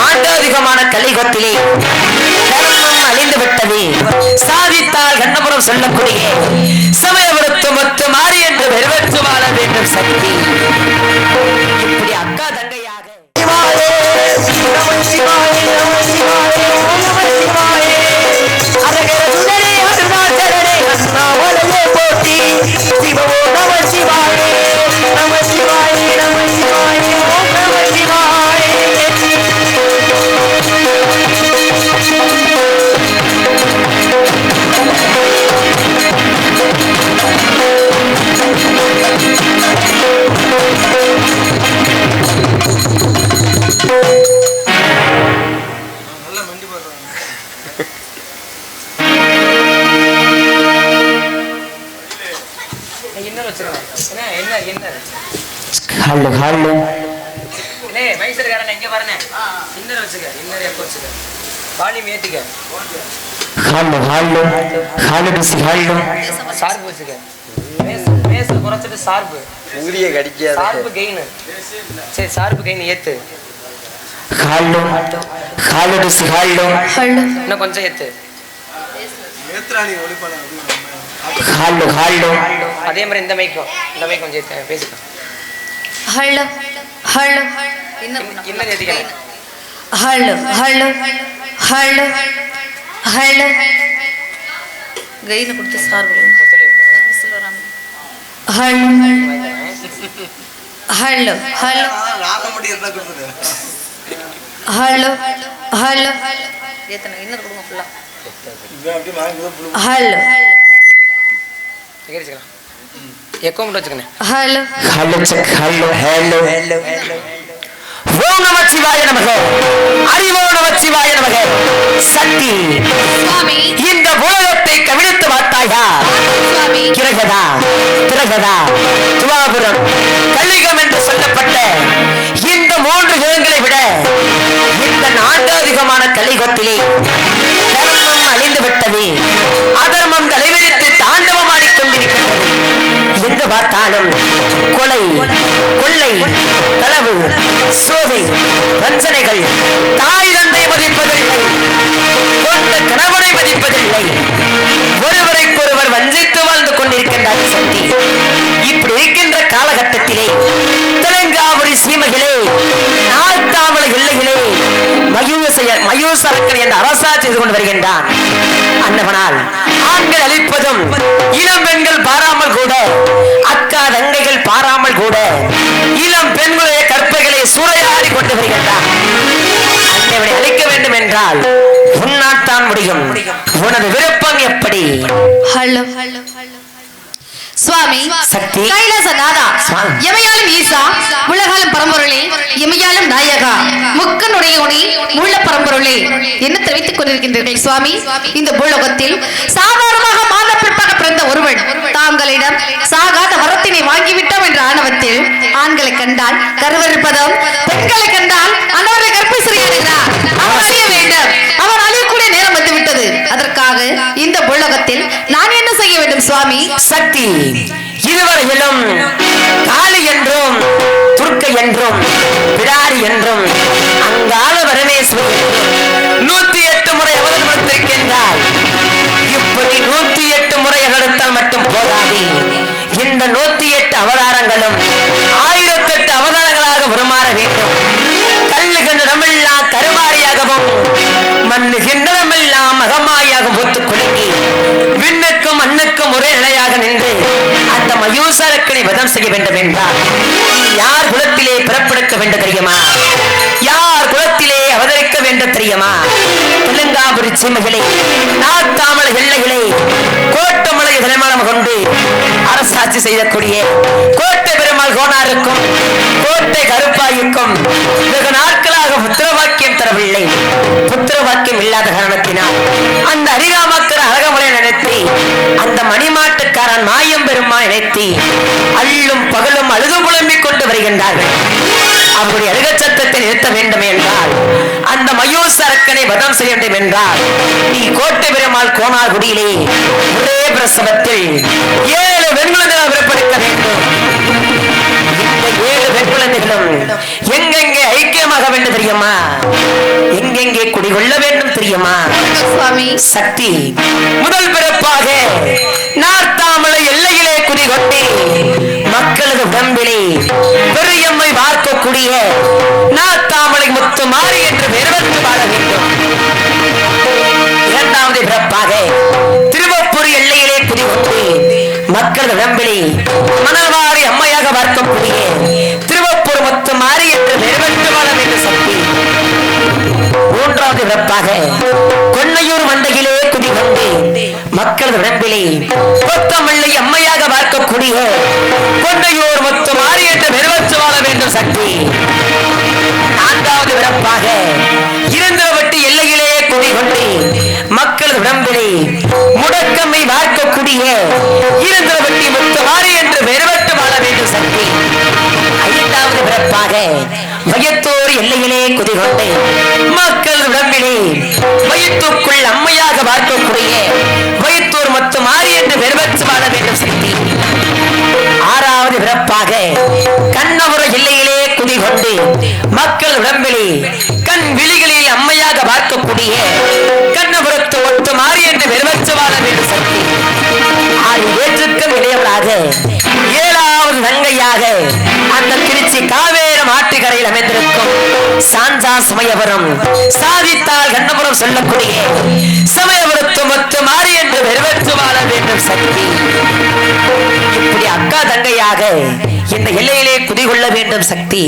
இந்த கலிகத்திலே தர்மம் அழிந்து சாதித்தால் கண்ணபுரம் சொல்லக்கூடிய சமயபுரத்து மொத்து மாறி என்று வெறுவற்று வாழ வேண்டும் சக்தி. இப்படி அக்கா ஹலோ ஹலோ. அண்ணே மைசூர்காரன் இங்க பாருண்ணே. இன்னர் வச்சுக்க இன்னர் எப்போ வச்சுக்க. வால்யூம் ஏத்திக்க ஹலோ ஹலோ. Hello hello. சார்பு வச்சுக்க. மேஸ் குறைச்சிட்டு சார்பு. ஊரிய கடிக்காத. சார்பு கெயின். சரி சார்பு கெயின் ஏத்து. ஹலோ ஹலோ ஹலோ இன்னும் கொஞ்சம் ஏத்து. ஹலோ ஹலோ அதே மாதிரி இந்த மைக்கும் இந்த மைக் கொஞ்சம் ஏத்து. பேசிக்க. ஹலோ ஹலோ இன்னர் ஏத்திக்கிறேன் ஹலோ ஹலோ ஹலோ ஹலோ கையில் கொடுத்து sir hello. Hello hello. Hello hello. எத்தனை இன்னர் கொடுங்க ஃபுல்லாக ஹலோ. வச்சுக்கலாம் எக்கோ மட்டும் வச்சுக்கண்ணே hello. Hello check hello. Hello hello. ஓம் நம சிவாய நமக. அறிவோ நம சிவாய நமக. சக்தி. இந்த உலகத்தை கவிழ்த்து பார்த்தாயா? கிரகதா திரகதா? துவாபுரம். கலிகம் என்று சொல்லப்பட்ட இந்த மூன்று யுகங்களை விட இந்த நாட்டாதிகமான கலிகத்திலே தர்மம் அழிந்து விட்டது அதர்மம் எங்கு பார்த்தாலும் கொலை கொள்ளை களவு சோதை பிரச்சனைகள் தாய் தந்தை மதிப்பதில்லை கொண்ட கணவனை மதிப்பதில்லை. ஒருவரைக்கொருவர் வஞ்சித்து வாழ்ந்து கொண்டிருக்கின்றார் சக்தி இப்படி இருக்கின்ற காலகட்டத்திலே தெலுங்காபுரி சீமைகளே நாட்டாமல எல்லைகளே மயூச மயூசரக்கன் என்ற அரசா செய்து கொண்டு வருகின்றான். அன்னவனால் ஆண்கள் அழிப்பதும் இளம் பெண்கள் பாராமல் முடியும். உனது விருப்பம் எப்படி? ஹலோ. சுவாமி சக்தி. கைலாசநாதா சுவாமி. எமையாலும் ஈசா உலகாலும் பரம்பொருளே எமையாலும் நாயகா முக்கனுடைய ஒளி உள்ள பரம்பொருளே என்ன தெரிவித்துக் கொண்டிருக்கின்றீர்கள் சுவாமி? இந்த பூலோகத்தில் சாதாரணமாக மாத பிற்பாக பிறந்த ஒருவன் தாங்களிடம் சாகாத வரத்தினை வாங்கிவிட்டோம் என்ற ஆணவத்தில் ஆண்களை கண்டால் கருவறுப்பதும் பெண்களை கண்டால் அன்னவரை கற்பை சிறையாடுகிறார். வேண்டும். அவர் நேரம் அதற்காக இந்த பூலோகத்தில் நான் என்ன செய்ய வேண்டும் சுவாமி? சக்தி. இதுவரையிலும் காளி என்றும் துர்க்கை என்றும் பிடாரி என்றும் அங்கால பரமேஸ்வரி நூத்தி எட்டு முறை அவதரித்திருக்கின்றார் இப்படி நூத்தி எட்டு முறை எடுத்தால் மட்டும் போதாது. இந்த நூத்தி எட்டு அவதாரங்களும் ஆயிரத்தி எட்டு அவதாரங்களாக உருமாற வேண்டும். கல்லுகின்ற கிண்ணமெல்லாம் கருமாரியாகவும் மண்ணுகின்ற கிண்ணமெல்லாம் ஒரே நிலையாக நின்று அந்த மயூசரக்கனை வதம் செய்ய வேண்டும் என்றார் யார் குலத்திலே பிறப்பெடுக்க வேண்டும் தெரியுமா? யார் குலத்திலே அவதரிக்க வேண்டும் தெரியுமா? தெலுங்காபுரி சீமைகளை நாத்தாமல எல்லைகளை கோட்டமலை தலைமானம் கொண்டு அரசாட்சி செய்யக்கூடிய கோட்டை பெருமாள் கோனாருக்கும் கோட்டை கருப்பாய்க்கும் வெகு நாட்களாக புத்திரவாக்கியம் தரவில்லை. புத்திரவாக்கியம் இல்லாத காரணத்தினால் அந்த அரிராமக்கர் அழகமலை நினைத்து அந்த மணிமாட்டுக்காரன் மாயம் பெருமா நினைத்து அள்ளும் பகலும் அழுது புலம்பிக் கொண்டு வருகின்றார்கள். அவருடைய அழுகச் சத்தத்தை நிறுத்த வேண்டும் என்றால் அந்த மயூர் சரக்கனை வதம் செய்ய வேண்டும் என்றால் நீ கோட்டை பெருமாள் கோணாகுடியிலே ஒரே பிரசவத்தில் ஏழு வெண்குழந்தைகள் பிறப்பெடுக்க வேண்டும். ஏழு வெண்குழந்தைகளும் எங்கெங்கே ஐக்கியமாக வேண்டும் தெரியுமா? எங்கெங்கே குடிகொள்ள வேண்டும் தெரியுமா? சுவாமி. சக்தி முதல் பிறப்பாக நார்த்தாமலை எல்லையிலே குடிகொண்டு மக்களது உடம்பிலே பெரியம்மை பார்க்கக்கூடிய நார்த்தாமலை முத்து மாறி என்று பெருவத்து வாழ வேண்டும். இரண்டாவது பிறப்பாக திருவப்பூர் எல்லையிலே குடிகொண்டு மக்களது உடம்பிலே மணவாரி அம்மையாக பார்க்கக்கூடிய திருவப்பூர் முத்து மாறி என்று பெருவத்து வாழ வேண்டும் சக்தி மூன்றாவது பிறப்பாக கொன்னையூர் மண்டையிலே குடிகொண்டு மக்கள் உடம்பிலே கொத்தமல்லை அம்மையாக பார்க்கக்கூடிய கொன்னையூர் மொத்த மாறி என்று நிறைவேற்ற வாழ வேண்டும் சக்தி நான்காவது பிறப்பாக இருந்தவட்டி எல்லையிலே குடிகொண்டு மக்கள் உடம்பிலே முடக்கம்மை பார்க்கக்கூடிய இருந்தவட்டி மொத்த என்று வெறுவட்டு வாழ வேண்டும் சக்தி. ஐந்தாவது பிறப்பாக வயத்தோர் எல்லையிலே குதிகொண்டு. மக்கள் உடம்பிலே வயிற்றுக்குள் அம்மையாக பார்க்கக்கூடிய வயிற்றோர் மொத்த மாறி என்று வெறுவற்று வாழ வேண்டும் சக்தி. ஆறாவது பிறப்பாக கண்ணபுர எல்லையிலே குதிகொண்டு மக்கள் உடம்பிலே கண் விழிகளில் அம்மையாக பார்க்கக்கூடிய கண்ணபுரத்து ஒட்டு மாறி என்று வெறுவற்று வாழ இடையவளாக ஏழாவது தங்கையாக அந்த திருச்சி காவேரம் ஆற்றுக்கரையில் அமைந்திருக்கும் சாஞ்சா சமயபுரம். சாதித்தால் கண்ணபுரம் சொல்லக்கூடிய சமயபுரத்து மொத்த மாறி என்று பெருவற்று வாழ வேண்டும் சக்தி. இப்படி அக்கா தங்கையாக இந்த எல்லையிலே குடிகொள்ள வேண்டும் சக்தி.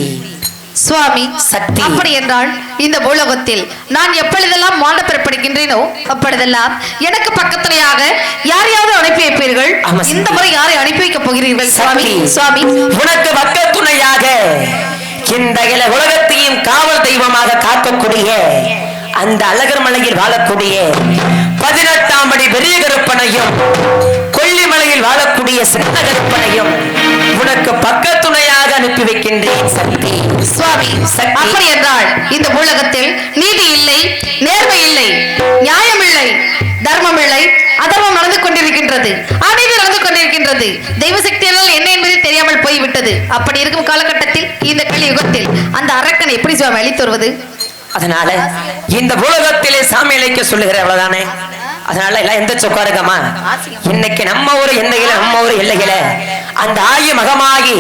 சுவாமி சக்தி. அப்படி என்றால் இந்த பூலோகத்தில் நான் எப்பொழுதெல்லாம் மாண்ட பிறப்படுகின்றேனோ அப்பொழுதெல்லாம் எனக்கு பக்கத்துலையாக யாரையாவது அனுப்பி வைப்பீர்கள். இந்த முறை யாரை அனுப்பி வைக்க போகிறீர்கள் சுவாமி. சுவாமி உனக்கு பக்கத்துணையாக இந்த இல உலகத்தையும் காவல் தெய்வமாக காக்கக்கூடிய அந்த அழகர் மலையில் வாழக்கூடிய பதினெட்டாம் படி பெரிய கருப்பனையும் கொல்லிமலையில் வாழக்கூடிய சின்ன கருப்பனையும் உனக்கு பக்கத்துணையாக அனுப்பி வைக்கின்றேன். சக்தி சுவாமி சக்தி. அப்படி என்றால் இந்த பூலகத்தில் நீதி இல்லை நேர்மை இல்லை நியாயம் இல்லை தர்மம் இல்லை அதர்மம் நடந்து கொண்டிருக்கின்றது அநீதி நடந்து கொண்டிருக்கின்றது. தெய்வ சக்தியால் என்ன என்பது தெரியாமல் போய்விட்டது. அப்படி இருக்கும் காலகட்டத்தில் இந்த கலியுகத்தில் அந்த அரக்கனை எப்படி சுவாமி அழித்து வருவது? அதனால இந்த உலகத்திலே சாமி இழைக்க சொல்லுகிற அவ்வளவுதானே? அதனால எல்லாம் எந்த சொக்கா இருக்கமா இன்னைக்கு நம்ம ஊர் எல்லையில நம்ம ஊர் எல்லையில அந்த ஆயி மகமாகி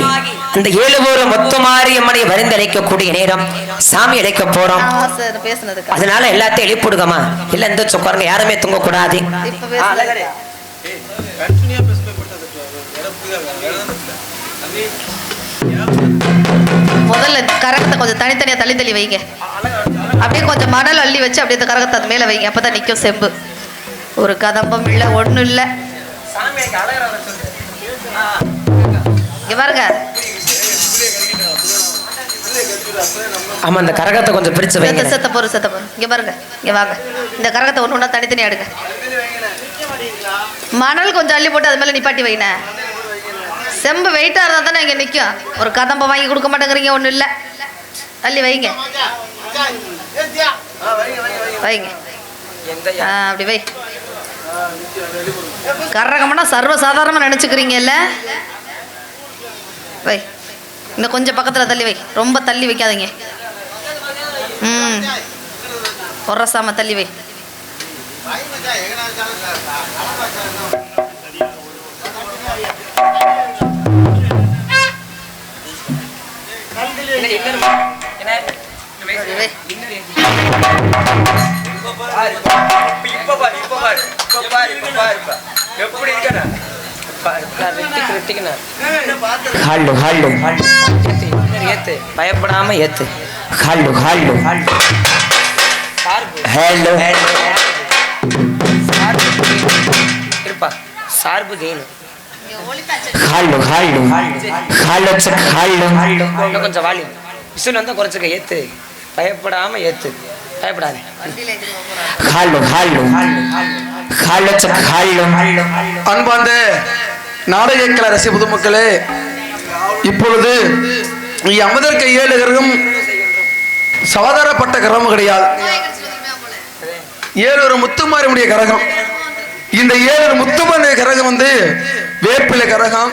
அந்த ஏழு ஊர்ல மொத்தமாரி அம்மனை வரிந்தழைக்கக்கூடிய நேரம் சாமி இழைக்க போறோம். அதனால எல்லாத்தையும் எழுப்பிடுங்கம்மா இல்ல எந்த சொக்காருங்க யாருமே தூங்க கூடாது முதல்ல கரகத்தை கொஞ்சம் தனித்தனியா தள்ளி தள்ளி வைங்க. அப்படியே கொஞ்சம் மணல் அள்ளி வச்சு அப்படியே கரகத்தை அது மேல வைங்க. அப்பதான் நிக்கும் செம்பு. ஒரு கதம்பம் இல்ல ஒண்ணும் இல்ல. இங்க பாருங்க. ஆமா அந்த கரகத்தை கொஞ்சம் பிரிச்சு வைங்க செத்த பொறு செத்த பொறு இங்க பாருங்க இங்க வாங்க. இந்த கரகத்தை ஒண்ணு ஒண்ணா தனித்தனியா எடுங்க. மணல் கொஞ்சம் அள்ளி போட்டு அது மேல நிப்பாட்டி வைங்க. செம்பு வெயிட்டா இருந்தா தானே இங்க நிக்கும். ஒரு கதம்பம் வாங்கி கொடுக்க மாட்டேங்கிறீங்க ஒண்ணும் இல்ல. அள்ளி வைங்க. வைங்க. அப்படி வை. கரகம்னா சர்வ சாதாரணமா நினைச்சுக்கிறீங்கல்ல? வை இன்னும் கொஞ்சம் பக்கத்துல தள்ளி வை. ரொம்ப தள்ளி வைக்காதீங்க. ம். பொறசாம தள்ளி வை. இப்ப பாரு இப்ப பாரு. இப்ப பாரு இப்ப பாரு. எப்படி இருக்கண்ணா ஹாலு ஹாலு ஏத்து பயப்படாம ஏத்து ஹாலு ஹாலு சார்பு ஹலோ சார்பு இருப்பா சார்பு கெயின் ஹாலு ஹாலு ஹாலு சக் ஹாலு இன்னும் கொஞ்சம் வால்யூம் விசில் வந்தா குறைச்சுக்க ஏத்து பயப்படாம ஏத்து பயப்படாத ஹாலு ஹாலு அன்பாந்த நாடக கலை ரசிக பொதுமக்களே இப்பொழுது அமதற்க ஏழு கிரகம் சாதாரணப்பட்ட கரகம் கிடையாது. ஏழு முத்துமாரியுடைய கரகம். இந்த ஏழு முத்துமாரிய கரகம் வந்து வேப்பிலை கரகம்.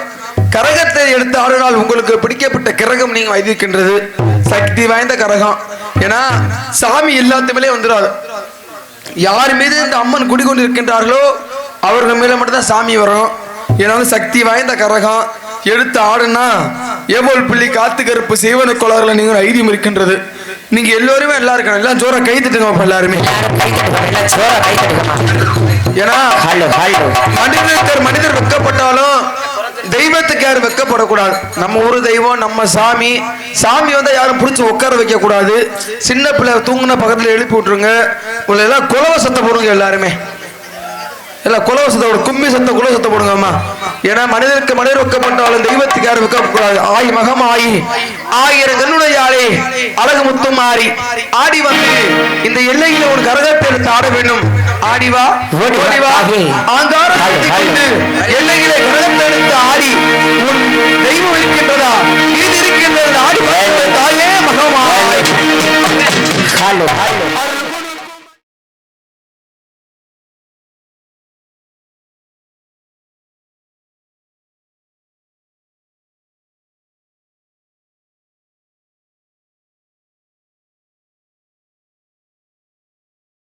கரகத்தை எடுத்து ஆடினால் உங்களுக்கு பிடிக்கப்பட்ட கரகம் நீங்க வைத்திருக்கின்றது. சக்தி வாய்ந்த கரகம். ஏன்னா சாமி எல்லாத்துமே வந்துடாது. யார் மீது இந்த அம்மன் குடிகொண்டு இருக்கின்றார்களோ அவர்கள் மேல மட்டும்தான் சாமி வரும். ஏன்னா வந்து சக்தி வாய்ந்த கரகம். எடுத்து ஆடுனா ஏவோல் பிள்ளை காத்து கருப்பு செய்வன கொலர்ல நீங்க ஒரு ஐதீகம் இருக்கின்றது. நீங்க எல்லோருமே எல்லாம் இருக்கணும். எல்லாம் ஜோரா கை தட்டுங்க எல்லாருமே. ஏன்னா மனிதர் மனிதர் வெக்கப்பட்டாலும் தெய்வத்துக்கு யாரும் வைக்கப்படக்கூடாது. நம்ம ஊர் தெய்வம் நம்ம சாமி. சாமி வந்து யாரும் பிடிச்சி உட்கார வைக்க கூடாது சின்ன பிள்ளை தூங்குன பக்கத்துல எழுப்பி விட்டுருங்க. உங்களை எல்லாம் குலவ சத்தம் போடுங்க எல்லாருமே. எல்லாம் குலவ சத்தம் போடு கும்மி சத்தம் குல சத்தம் போடுங்கம்மா. ஏன்னா மனிதருக்கு மனிதர் வைக்கப்பட்டாலும் தெய்வத்துக்கு யாரும் வைக்கக்கூடாது ஆய் மகம் ஆயி. ஆயிரம் கண்ணுடைய ஆளே அழகு முத்தும் மாறி. ஆடி வந்து இந்த எல்லையில ஒரு கரகத்தை எடுத்து ஆட வேண்டும். ஆடி வா ஓடி வா, ஓடி வா ஆகி. ஆங்காரம் எல்லையிலே கரகத்தை எடுத்து ஆடி. உன்